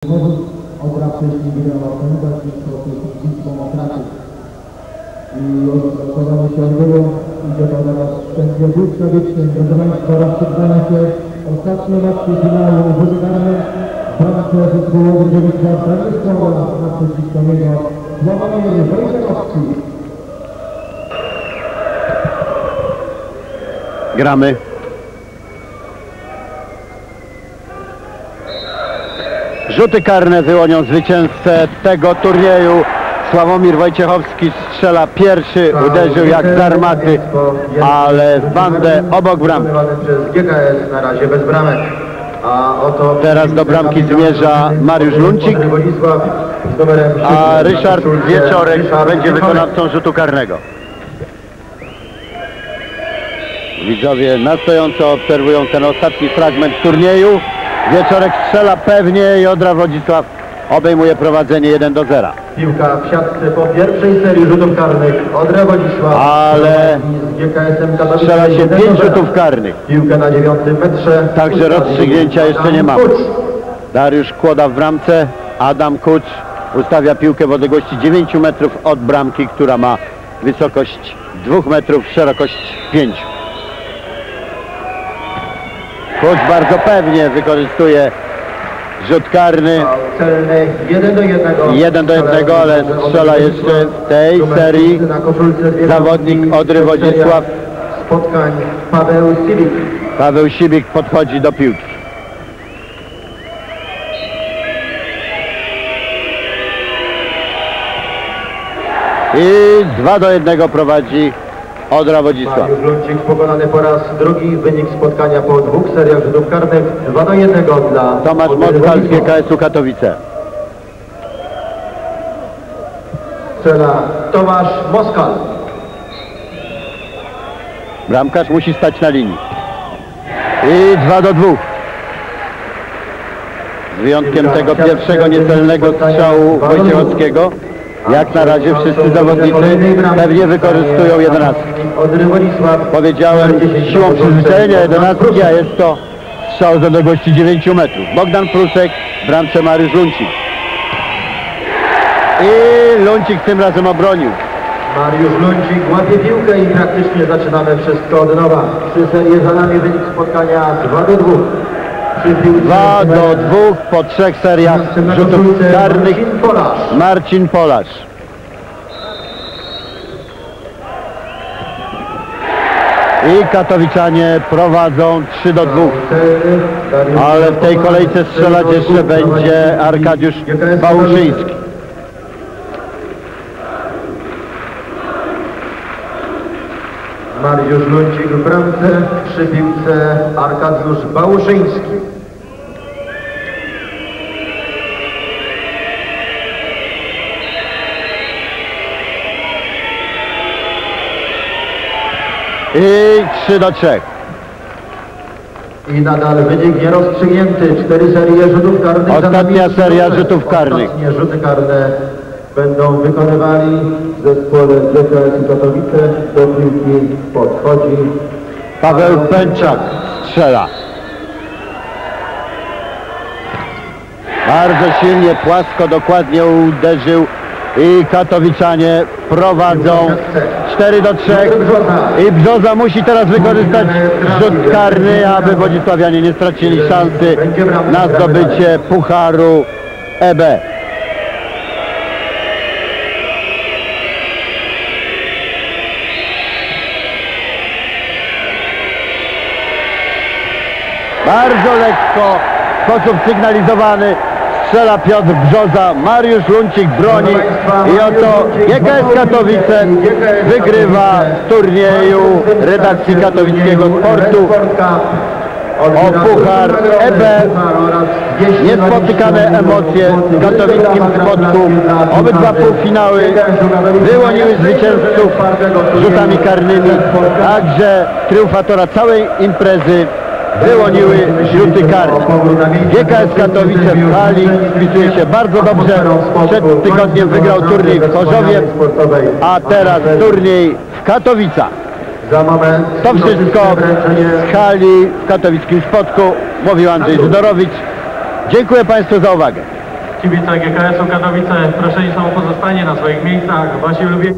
Odra wcześniej wygrała ponieważ blisko blisko Mokraków. I odnotowanie się odbyło. Idzie to teraz sędzia błyskawiczny. Proszę Państwa, rozpoczyna się ostatnie matki finału karne. W bramce zespołu Wojciech Stanisława naprzeciwko niego Sławomir Wojciechowski. Gramy. Rzuty karne wyłonią zwycięzcę tego turnieju. Sławomir Wojciechowski strzela pierwszy, uderzył jak z armaty, ale w bandę obok bramki. Teraz do bramki zmierza Mariusz Luncik, a. Ryszard Wieczorek będzie wykonawcą rzutu karnego. Widzowie na stojąco obserwują ten ostatni fragment turnieju. Wieczorek strzela pewnie i Odra Wodzisław obejmuje prowadzenie 1 do 0. Piłka w siatce po pierwszej serii rzutów karnych. Odra Wodzisław. Ale. Strzela się 1 do 5 0. rzutów karnych. Piłkę na dziewiątym metrze. Także rozstrzygnięcia jeszcze nie mamy. Dariusz Kłoda w bramce, Adam Kucz ustawia piłkę w odległości 9 metrów od bramki, która ma wysokość 2 metrów, szerokość 5. Kucz bardzo pewnie wykorzystuje rzut karny. Celny 1 do 1. 1 do 1, ale strzela jeszcze w tej serii zawodnik. Odry Wodzisław. Spotkań Paweł Sibik. Paweł Sibik podchodzi do piłki. I 2 do 1 prowadzi Odra Wodzisław. Mariusz Luncik pokonany po raz drugi. Wynik spotkania po dwóch seriach rzutów karnych 2 do 1 dla Tomasz Moskal z. GKS-u Katowice. Strzela Tomasz Moskal. Bramkarz musi stać na linii. I 2 do 2. Z wyjątkiem tego pierwszego niecelnego strzału Wojciechowskiego. Jak na razie wszyscy zawodnicy pewnie wykorzystują 11. Odry Władysław. Powiedziałem siłą przyzwyczajenia 11, a jest to strzał z odległości 9 metrów. Bogdan Prusek, bramce Mariusz Luncik. I Luncik tym razem obronił. Mariusz Luncik łapie piłkę i praktycznie zaczynamy wszystko od nowa. Trzy serie za nami wynik spotkania 2 do 2. Przy piłce 2 do numer 2 po trzech seriach 11 na rzutów karnych. Marcin Polasz. I Katowiczanie prowadzą 3 do 2. Celny, Dariusz Ale w tej kolejce strzelać jeszcze będzie Arkadiusz Bałuszyński. Mariusz Luncik w bramce, przy piłce Arkadiusz Bałuszyński. I 3 do 3. I nadal wynik nierozstrzygnięty. Cztery serie rzutów karnych. Ostatnia seria rzutów karnych. Ostatnie rzuty karne będą wykonywali w zespole GKS Katowice. Do piłki podchodzi Paweł Pęczak strzela. Bardzo silnie, płasko, dokładnie uderzył i Katowiczanie prowadzą 4 do 3 i Brzoza musi teraz wykorzystać rzut karny, aby Wodzisławianie nie stracili szansy na zdobycie Pucharu EB. Bardzo lekko, w sposób sygnalizowany, strzela Piotr Brzoza, Mariusz Luncik broni. I oto GKS Katowice wygrywa w turnieju redakcji katowickiego sportu. O Puchar EB. Niespotykane emocje w katowickim spotku. Obydwa półfinały wyłoniły zwycięzców rzutami karnymi, także triumfatora całej imprezy wyłoniły rzuty karne. GKS Katowice w hali spisuje się bardzo dobrze. Przed tygodniem wygrał turniej w Chorzowie, a teraz turniej w Katowicach. To wszystko z hali w katowickim spotku. Mówił Andrzej Żydorowicz. Dziękuję Państwu za uwagę. Kibice GKS-u Katowice proszeni są o pozostanie na swoich miejscach. Wasi lubię.